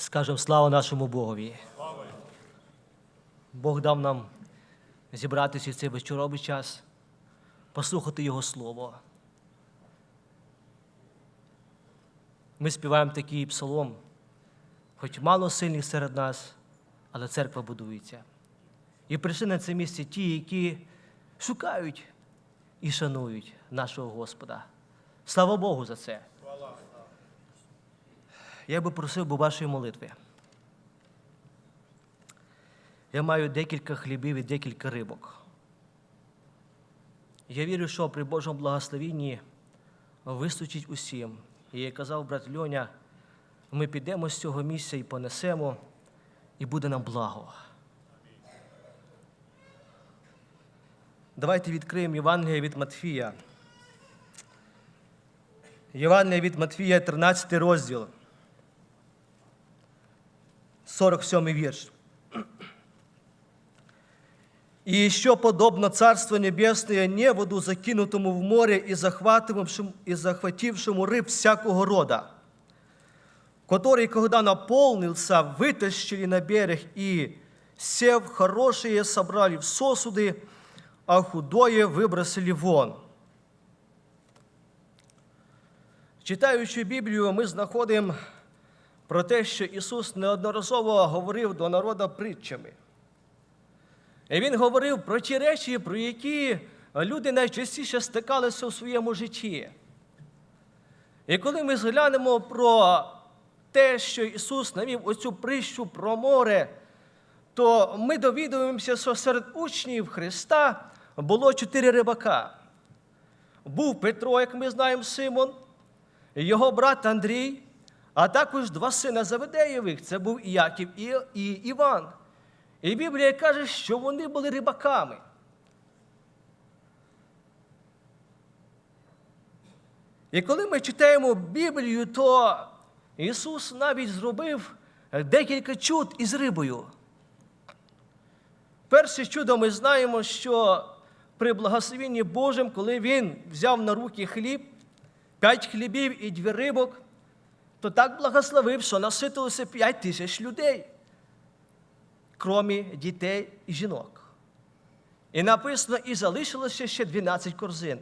Скажемо слава нашому Богові. Бог дав нам зібратися в цей вечоровий час, послухати Його Слово. Ми співаємо такий псалом, хоч мало сильних серед нас, але церква будується. І прийшли на це місце ті, які шукають і шанують нашого Господа. Слава Богу за це. Я би просив би вашої молитви. Я маю декілька хлібів і декілька рибок. Я вірю, що при Божому благословенні вистачить усім. І як казав брат Льоня, ми підемо з цього місця і понесемо, і буде нам благо. Давайте відкриємо Євангеліє від Матфія. Євангеліє від Матфія, 13 розділ. 47 вірш. И еще подобно Царство Небесное неводу, закинутому в море и захватившему, и захватившему рыб всякого рода, который, когда наполнился, вытащили на берег и, сев хорошие, собрали в сосуды, а худое выбросили вон. Читаючи Біблію, ми знаходимо про те, що Ісус неодноразово говорив до народу притчами. І Він говорив про ті речі, про які люди найчастіше стикалися у своєму житті. І коли ми зглянемо про те, що Ісус навів оцю притчу про море, то ми довідуємося, що серед учнів Христа було чотири рибака. Був Петро, як ми знаємо, Симон, його брат Андрій, а також два сина Заведеєвих це був Іаків і, і Іван. І Біблія каже, що вони були рибаками. І коли ми читаємо Біблію, то Ісус навіть зробив декілька чуд із рибою. Перше чудо ми знаємо, що при благословенні Божим, коли Він взяв на руки хліб, п'ять хлібів і дві рибок, то так благословив, що наситилося п'ять тисяч людей, кромі дітей і жінок. І написано, і залишилося ще 12 корзин.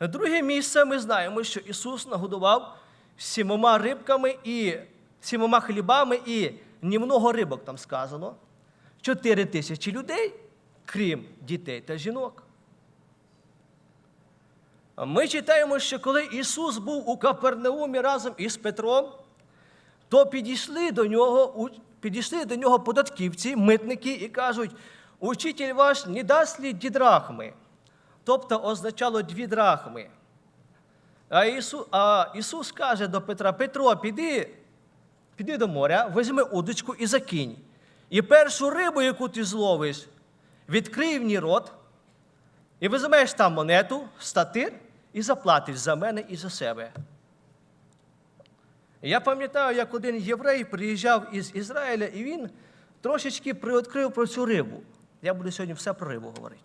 Друге місце ми знаємо, що Ісус нагодував сімома рибками і сімома хлібами і німного рибок там сказано. Чотири тисячі людей, крім дітей та жінок. Ми читаємо, що коли Ісус був у Капернаумі разом із Петром, то підійшли до нього, підійшли до нього податківці, митники і кажуть, учитель ваш не дасть ли дідрахми? Тобто означало дві драхми. А Ісус, а Ісус каже до Петра: Петро, піди, піди до моря, візьми удочку і закинь. І першу рибу, яку ти зловиш, відкрий в ній рот, і візьмеш там монету, статир, і заплатиш за мене і за себе. Я пам'ятаю, як один єврей приїжджав із Ізраїля, і він трошечки приоткрив про цю рибу. Я буду сьогодні все про рибу говорити.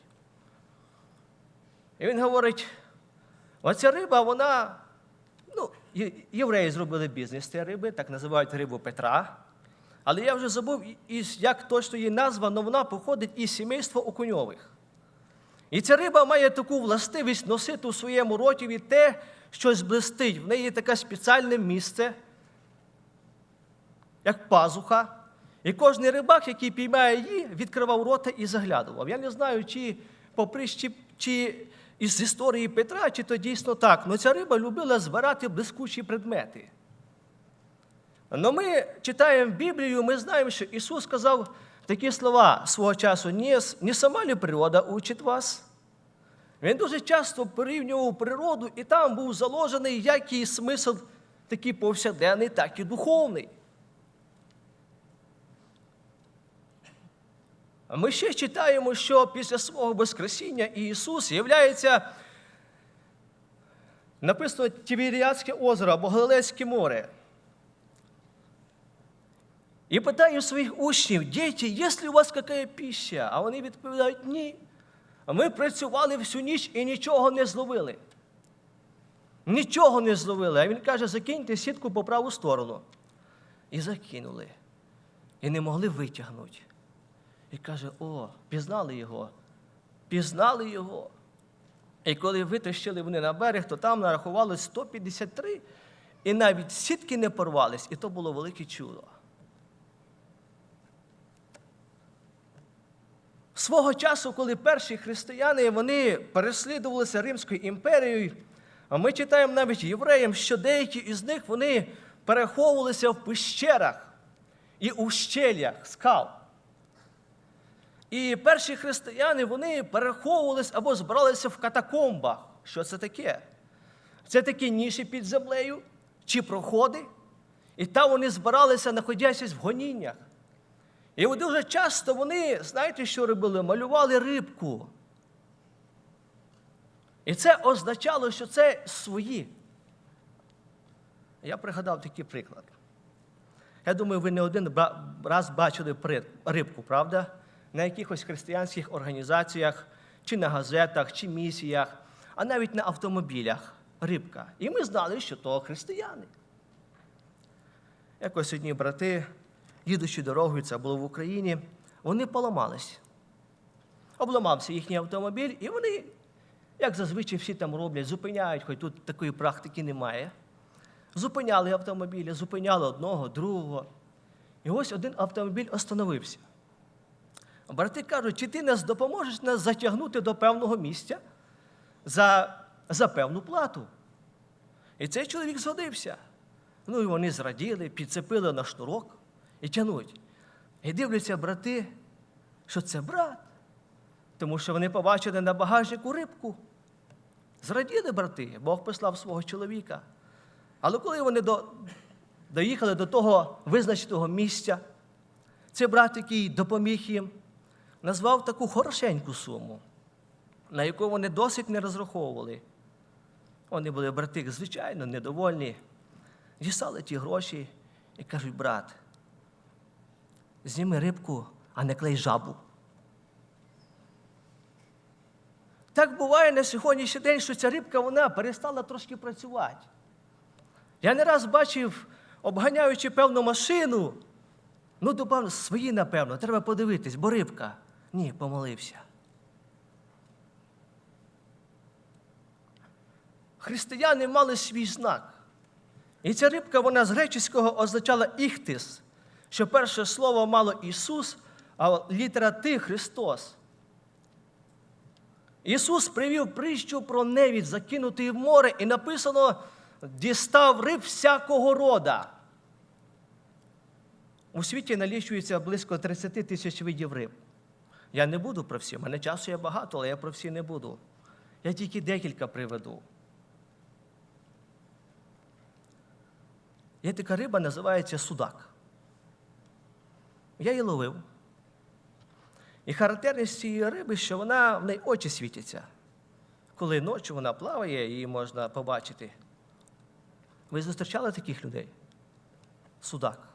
І він говорить: оця риба, вона, ну, євреї зробили бізнес цієї риби, так називають рибу Петра. Але я вже забув, як точно її назва, але вона походить із сімейства окуньових. І ця риба має таку властивість носити у своєму роті те, щось блистить. В неї є таке спеціальне місце, як пазуха. І кожен рибак, який піймає її, відкривав рота і заглядував. Я не знаю, чи попри чи, із історії Петра, чи то дійсно так. але ця риба любила збирати блискучі предмети. Но ми читаємо Біблію, ми знаємо, що Ісус сказав такі слова свого часу: не, не сама ли природа учить вас? Він дуже часто порівнював природу, і там був заложений як і смисл такий повсякденний, так і духовний. Ми ще читаємо, що після свого Воскресіння Ісус являється, написано Тіверіатське озеро або Галилейське море. І питаю своїх учнів, діти, є ли у вас яка пища? А вони відповідають, ні. Ми працювали всю ніч і нічого не зловили. Нічого не зловили. А він каже, закиньте сітку по праву сторону. і закинули. І не могли витягнути. І каже: о, пізнали його, пізнали його. І коли витащили вони на берег, то там нарахувалось 153, і навіть сітки не порвались, і то було велике чудо. Свого часу, коли перші християни вони переслідувалися Римською імперією, а ми читаємо навіть євреям, що деякі із них вони переховувалися в пещерах і у скал. І перші християни вони переховувалися або збиралися в катакомбах. Що це таке? Це такі ніші під землею чи проходи. І там вони збиралися, знаходячись в гоніннях. І от дуже часто вони, знаєте, що робили? Малювали рибку. І це означало, що це свої. Я пригадав такий приклад. Я думаю, ви не один раз бачили рибку, правда? На якихось християнських організаціях, чи на газетах, чи місіях, а навіть на автомобілях рибка. І ми знали, що то християни. Якось одні брати, їдучи дорогою, це було в Україні, вони поламались. Обламався їхній автомобіль, і вони, як зазвичай всі там роблять, зупиняють, хоч тут такої практики немає. Зупиняли автомобілі, зупиняли одного, другого. І ось один автомобіль остановився. Брати кажуть, чи ти нас допоможеш нас затягнути до певного місця за, за певну плату? І цей чоловік згодився. Ну і вони зраділи, підцепили на шнурок і тянуть. І дивляться брати, що це брат, тому що вони побачили на багажнику рибку. Зраділи брати, Бог послав свого чоловіка. Але коли вони до, доїхали до того визначеного місця, цей брат, який допоміг їм, назвав таку хорошеньку суму, на яку вони досить не розраховували. Вони були брати, звичайно, недовольні. Дістали ті гроші і кажуть, брат, зніми рибку, а не клей жабу. Так буває на сьогоднішній день, що ця рибка вона перестала трошки працювати. Я не раз бачив, обганяючи певну машину, ну, добав свої, напевно, треба подивитись, бо рибка. Ні, помолився. Християни мали свій знак. І ця рибка, вона з греческого означала іхтис, що перше слово мало Ісус, а літера Ти Христос. Ісус привів притчу про невід, закинутий в море, і написано: дістав риб всякого рода. У світі налічується близько 30 тисяч видів риб. Я не буду про всі, в мене часу є багато, але я про всі не буду. Я тільки декілька приведу. Є така риба, називається судак. Я її ловив. І характерність цієї риби, що вона в неї очі світяться. Коли ночі вона плаває, її можна побачити. Ви зустрічали таких людей? Судак.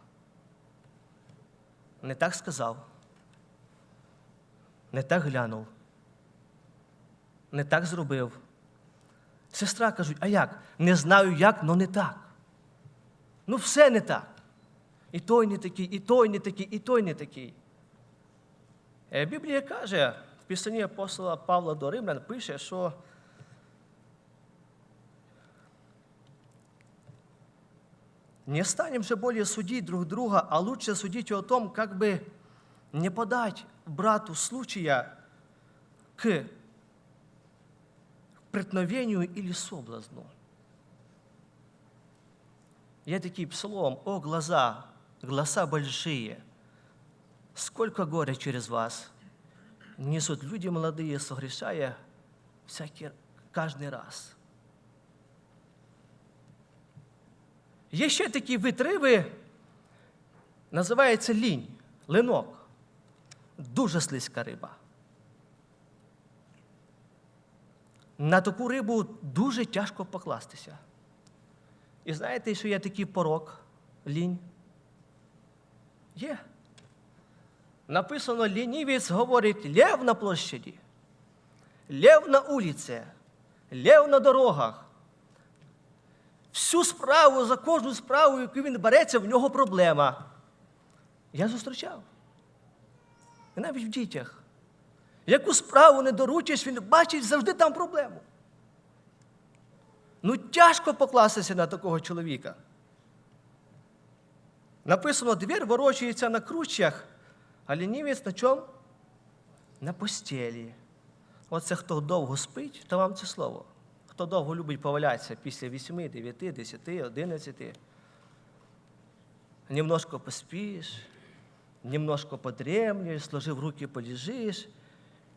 Не так сказав. Не так глянув. Не так зробив. Сестра кажуть, а як? Не знаю як, але не так. Ну, все не так. І той не такий, і той не такий, і той не такий. Е, Біблія каже, в писанні апостола Павла до Римлян пише, що не станем же более судить друг друга, а лучше судить о том, как бы не подать брату случая к преткновению или соблазну. Я такий псалом, о глаза, глаза большие, сколько горя через вас несут люди молодые, согрешая всякий, каждый раз. Є ще такі вид риби, називається лінь, линок. Дуже слизька риба. На таку рибу дуже тяжко покластися. І знаєте, що є такий порок, лінь? Є. Написано, лінівець говорить лев на площаді, лев на вулиці, лев на дорогах. всю справу, за кожну справу, яку він береться, в нього проблема. Я зустрічав. І навіть в дітях. Яку справу не доручиш, він бачить завжди там проблему. Ну, тяжко покластися на такого чоловіка. Написано, двір ворочається на кручах, а лінівець на чому? На постелі. Оце хто довго спить, то вам це слово. Хто довго любить повалятися після 8, 9, 10, 11. Немножко поспиш, немножко подремлюєш, сложив руки, полежиш.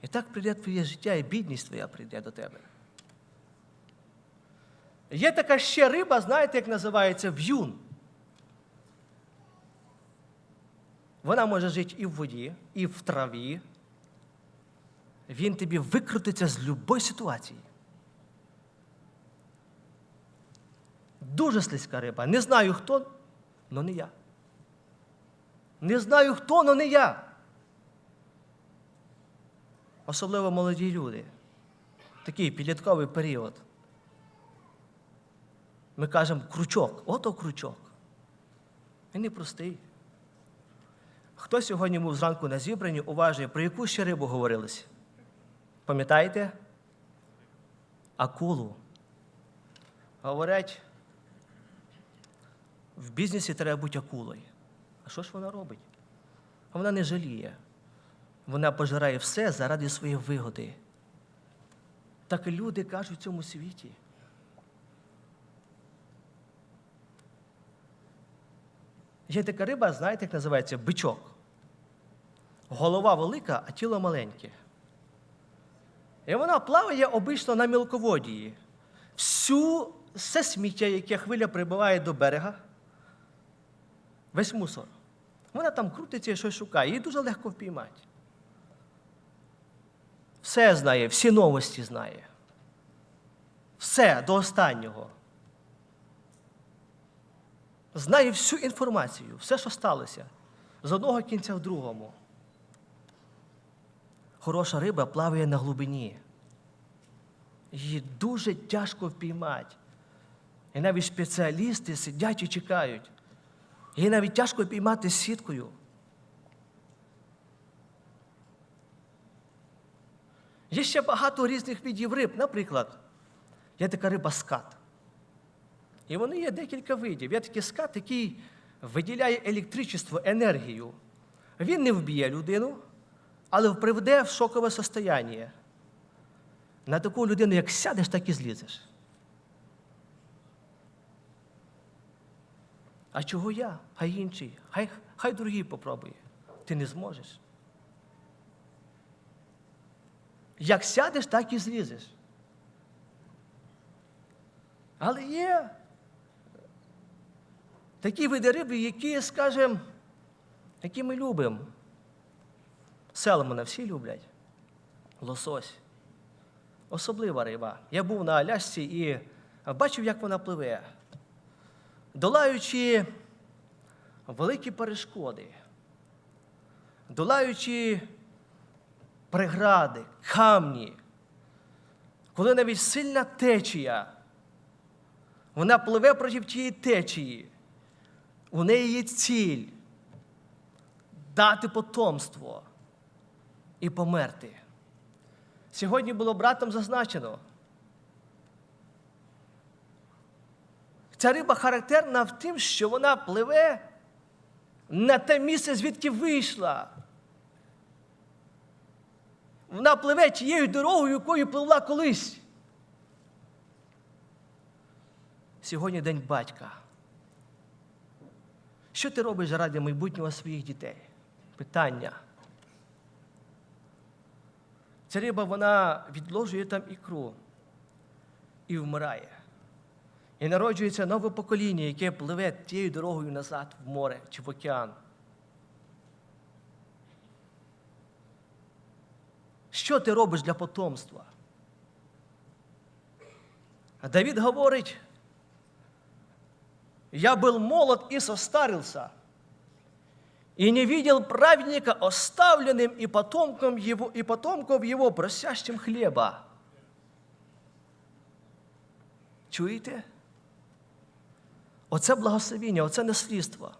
І так прийде твоє життя, і бідність твоя прийде до тебе. Є така ще риба, знаєте, як називається в'юн. Вона може жити і в воді, і в траві. Він тобі викрутиться з будь-якої ситуації. Дуже слизька риба. Не знаю хто, але не я. Не знаю хто, але не я. Особливо молоді люди. Такий підлітковий період. Ми кажемо крючок. Ото крючок. Він непростий. Хто сьогодні був зранку на зібранні, уважає, про яку ще рибу говорилось? Пам'ятаєте? Акулу. Говорять, в бізнесі треба бути акулою. А що ж вона робить? Вона не жаліє. Вона пожирає все заради своєї вигоди. Так і люди кажуть в цьому світі. Є така риба, знаєте, як називається бичок. Голова велика, а тіло маленьке. І вона плаває обично на мілководії. Всю все сміття, яке хвиля прибиває до берега, весь мусор. Вона там крутиться і щось шукає, її дуже легко впіймати. Все знає, всі новості знає. Все до останнього. Знає всю інформацію, все, що сталося, з одного кінця в другому. Хороша риба плаває на глибині. Її дуже тяжко впіймати. І навіть спеціалісти сидять і чекають. Її навіть тяжко піймати сіткою. Є ще багато різних видів риб. Наприклад, є така риба скат. І вони є декілька видів. Є такий скат, який виділяє електричество, енергію. Він не вб'є людину, але приведе в шокове состояння. На таку людину, як сядеш, так і злізеш. А чого я? Хай інший, хай, хай другий попробує. Ти не зможеш. Як сядеш, так і злізеш. Але є такі види риби, які, скажімо, які ми любимо. Селмона всі люблять. Лосось. Особлива риба. Я був на Алясці і бачив, як вона пливе. Долаючи великі перешкоди, долаючи прегради, камні, коли навіть сильна течія, вона пливе проти тієї течії, у неї є ціль дати потомство і померти. Сьогодні було братом зазначено. Ця риба характерна в тим, що вона пливе на те місце, звідки вийшла. Вона пливе тією дорогою, якою пливла колись. Сьогодні день батька. Що ти робиш заради майбутнього своїх дітей? Питання. Ця риба вона відложує там ікру і вмирає. І народжується нове покоління, яке пливе тією дорогою назад в море чи в океан. Що ти робиш для потомства? А Давид говорить, я был молод и состарился, и не видел праведника оставленным и потомком его, и потомков его просящим хлеба. Чуєте? Оце благословіння, оце наслідство.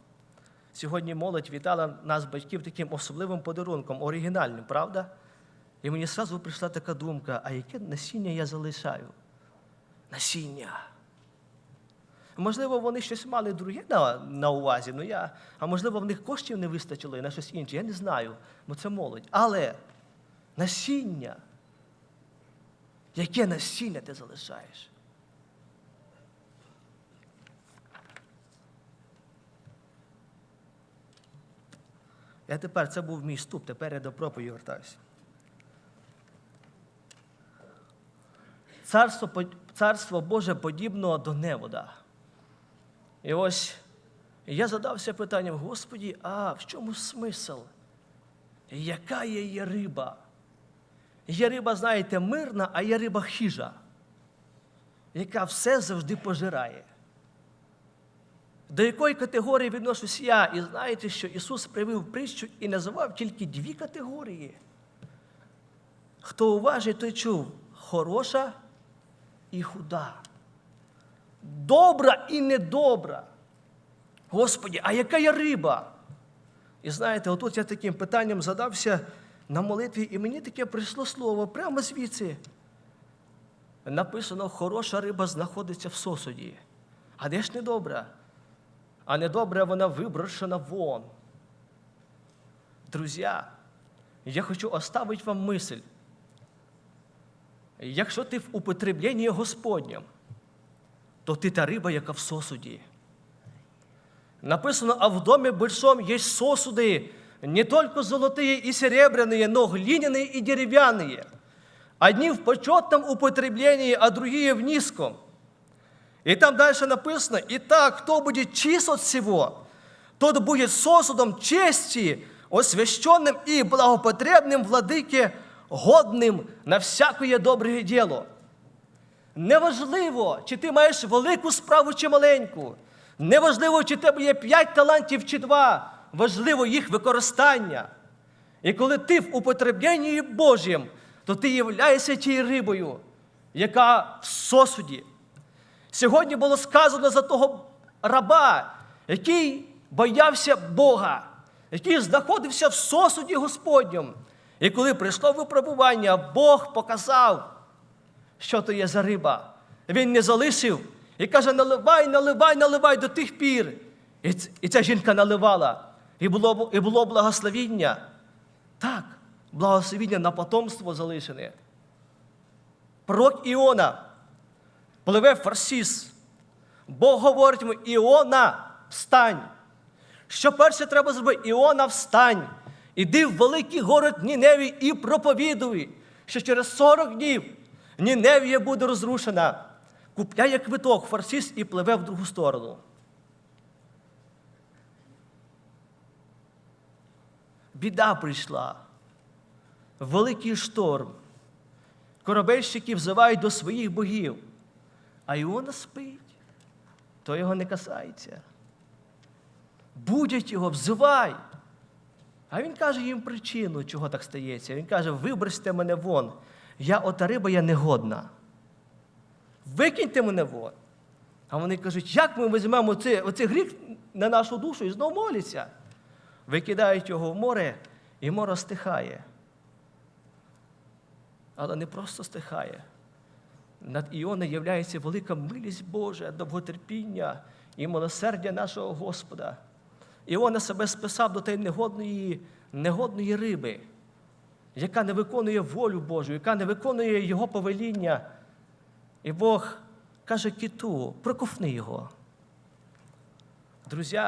Сьогодні молодь вітала нас, батьків, таким особливим подарунком, оригінальним, правда? І мені одразу прийшла така думка, а яке насіння я залишаю? Насіння. Можливо, вони щось мали друге на, на увазі, ну я, а можливо, в них коштів не вистачило і на щось інше. Я не знаю, бо це молодь. Але насіння, яке насіння ти залишаєш? Я тепер, це був мій ступ, тепер я до проповіді вертаюся. Царство, царство Боже подібно до невода. І ось я задався питанням, Господі, а в чому смисл? Яка є, є риба? Є риба, знаєте, мирна, а є риба хижа, яка все завжди пожирає. До якої категорії відношусь я? І знаєте, що Ісус привів притчу і називав тільки дві категорії. Хто уважить, той чув хороша і худа. Добра і недобра. Господі, а яка є риба? І знаєте, отут я таким питанням задався на молитві, і мені таке прийшло слово прямо звідси. Написано, хороша риба знаходиться в сосуді. А де ж недобра? А недобра вона виброшена вон. Друзі, я хочу оставити вам мисль. Якщо ти в употребленні Господнім, то ти та риба, яка в сосуді. Написано, а в доме большом есть сосуды, не только золотые и серебряные, но глиняные и деревянные. Одни в почетном употреблении, а другие в низком. И там дальше написано, «Итак, кто будет чист от всего, тот будет сосудом чести, освященным и благопотребным владыке, годним на всякое добре діло». Неважливо, чи ти маєш велику справу чи маленьку. Неважливо, чи тебе є п'ять талантів чи два. Важливо їх використання. І коли ти в употребленні Божім, то ти являєшся тією рибою, яка в сосуді. Сьогодні було сказано за того раба, який боявся Бога, який знаходився в сосуді Господньому. І коли прийшло випробування, Бог показав, що то є за риба. Він не залишив і каже: наливай, наливай, наливай до тих пір. І, і ця жінка наливала. І було, і було благословіння. Так, благословіння на потомство залишене. Пророк Іона пливе в Фарсіс. Бог говорить йому, Іона, встань. Що перше треба зробити? Іона, встань. Іди в великий город Ніневій і проповідуй, що через 40 днів Ніневія буде розрушена. Купляє квиток в Фарсіс і пливе в другу сторону. Біда прийшла. Великий шторм. Корабельщики взивають до своїх богів. А Іона спить, то його не касається. Будять його, взивай. А він каже їм причину, чого так стається. Він каже: вибросьте мене вон. Я ота риба, я негодна. Викиньте мене вон. А вони кажуть, як ми візьмемо оцей, оцей гріх на нашу душу і знову моляться. Викидають його в море, і море стихає. Але не просто стихає. Над Іоною являється велика милість Божа, довготерпіння і милосердя нашого Господа. Іона себе списав до тієї негодної, негодної риби, яка не виконує волю Божу, яка не виконує Його повеління. І Бог каже киту, проковни його. Друзі,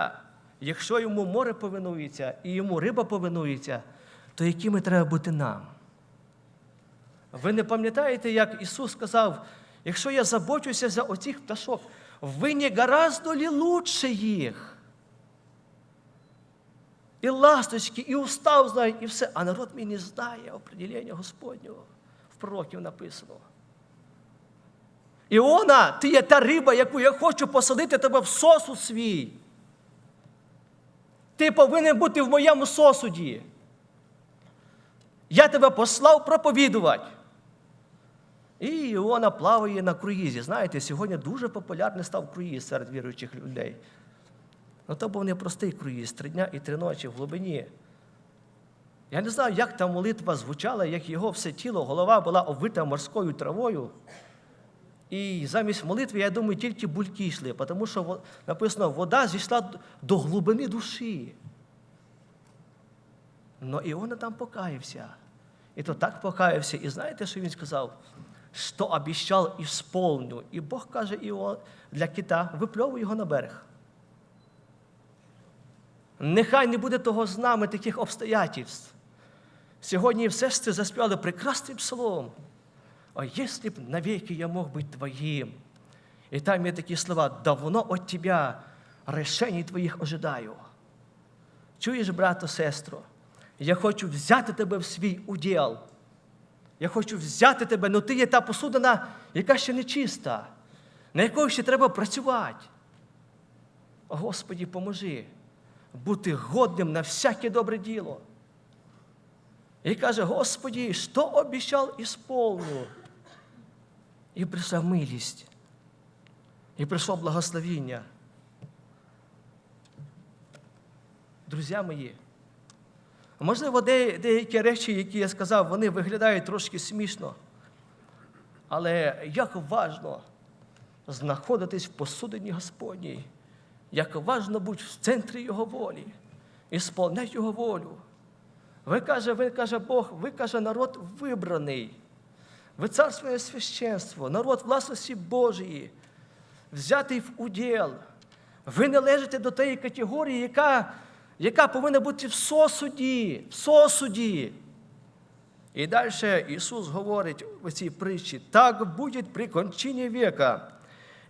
якщо йому море повинується і йому риба повинується, то якими треба бути нам? Ви не пам'ятаєте, як Ісус сказав, якщо я забочуся за оцих пташок, ви не гораздо ли лучше їх? І ласточки, і устав знають, і все. А народ не знає определення Господнього. В пророків написано. Іона, ти є та риба, яку я хочу посадити тебе в сосуд свій. Ти повинен бути в моєму сосуді. Я тебе послав проповідувати. І Іона плаває на круїзі. Знаєте, сьогодні дуже популярний став круїз серед віруючих людей. Ну, то був не простий круїз, три дня і три ночі в глибині. Я не знаю, як та молитва звучала, як його все тіло, голова була обвита морською травою. І замість молитви, я думаю, тільки бульки йшли, тому що написано, вода зійшла до глибини душі. Но Іона там покаявся. І то так покаявся. І знаєте, що він сказав? Що обіщав, ісполню. І Бог каже Іо, для кита, випльовуй його на берег. Нехай не буде того з нами таких обстоятельств. Сьогодні все це заспівали прекрасний псалом. О, если б навеки я мог быть твоим. И там є такі слова, давно от тебя решений твоїх ожидаю. Чуєш, брато, сестро, я хочу взяти тебе в свій уділ. Я хочу взяти тебе, але ти є та посудина, яка ще не чиста, на якої ще треба працювати. Господі, поможи бути годним на всяке добре діло. І каже, Господі, що обіцяв, ісполню. І прийшла милість, і прийшло благословіння. Друзі мої, можливо, деякі речі, які я сказав, вони виглядають трошки смішно. Але як важно знаходитись в посудині Господній, як важно бути в центрі Його волі, і сповняти Його волю. Ви каже, ви каже Бог, ви каже, народ вибраний. Ви царство священство, народ власності Божої, взятий в уділ. Ви належите до тієї категорії, яка, яка повинна бути в сосуді, в сосуді. І далі Ісус говорить в цій притчі, так буде при кончині века.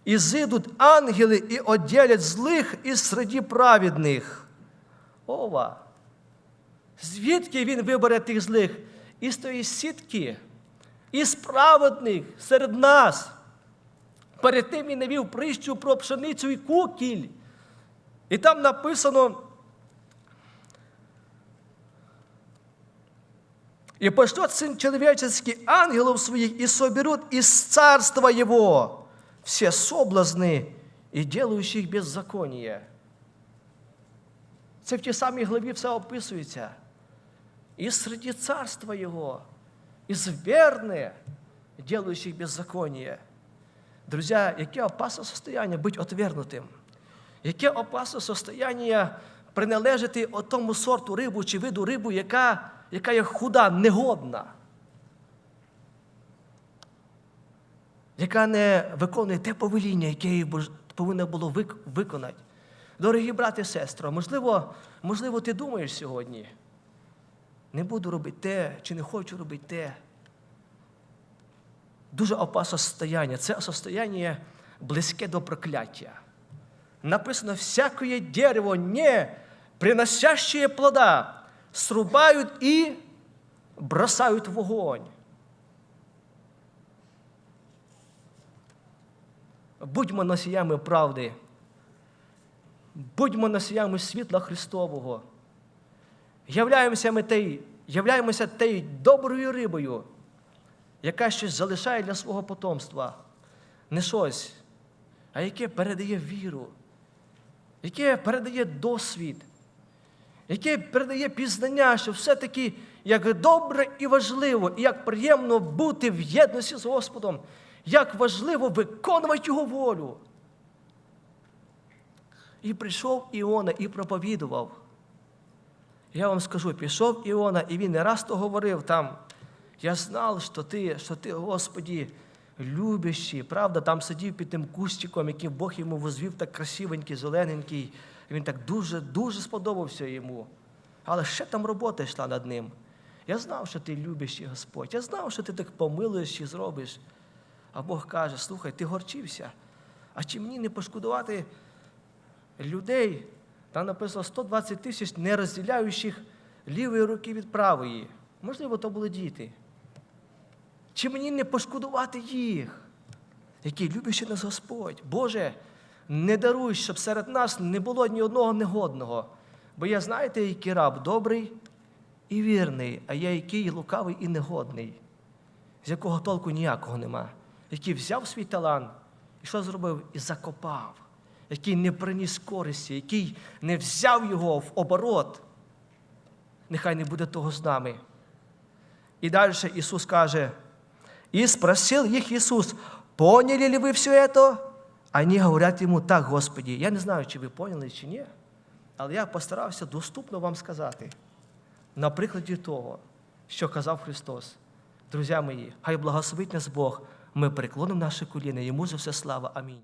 І зидуть ангели і оділять злих із середі праведних. Ова! Звідки він вибере тих злих? Із тої сітки, із праведних серед нас. Перед тим він навів притчу про пшеницю і кукіль. І там написано. И пошлет Сын Человеческий ангелов своих, и соберут из царства Его все соблазны и делающих беззаконие. Це в тій самій главі все описується. І серед царства Його, із верне, делающих беззаконие. Друзі, яке опасне состояние бути отвергнутим? Яке опасне состояние приналежати тому сорту рибу чи виду рибу, яка, яка є худа, негодна, яка не виконує те повеління, яке їй повинно було виконати. Дорогі брати і сестри, можливо, можливо, ти думаєш сьогодні, не буду робити те, чи не хочу робити те. Дуже опасне состояние. Це состояние близьке до прокляття. Написано, всякое дерево, не приносящее плода, срубают и бросают в Будьмо носіями правди. Будьмо носіями світла Христового. Являємося ми тей, являємося тією доброю рибою, яка щось залишає для свого потомства. Не щось, а яке передає віру, яке передає досвід, яке передає пізнання, що все-таки як добре і важливо, і як приємно бути в єдності з Господом, як важливо виконувати Його волю. І прийшов Іона і проповідував. Я вам скажу, пішов Іона, і він не раз то говорив там. Я знав, що ти, що ти, Господі, любящий. Правда, там сидів під тим кустиком, який Бог йому возвів, так красивенький, зелененький. Він так дуже, дуже сподобався йому. Але ще там робота йшла над ним. Я знав, що ти любящий Господь. Я знав, що ти так помилуєш і зробиш. А Бог каже: слухай, ти горчився. А чи мені не пошкодувати людей? Там написано 120 тисяч не розділяючих лівої руки від правої. Можливо, то були діти. Чи мені не пошкодувати їх, які люблячи нас Господь? Боже, не даруй, щоб серед нас не було ні одного негодного. Бо я знаєте, який раб добрий і вірний, а я який лукавий і негодний. з якого толку ніякого нема, який взяв свій талант і що зробив? І закопав, який не приніс користі, який не взяв його в оборот. Нехай не буде того з нами. І далі Ісус каже, и спросил их Иисус, поняли ли вы все это? Они говорять йому, так, Господі. Я не знаю, чи ви поняли, чи ні, але я постарався доступно вам сказати на прикладі того, що казав Христос. Друзі мої, хай благословить нас Бог. Ми переклонимо наші коліна, йому за все слава. Амінь.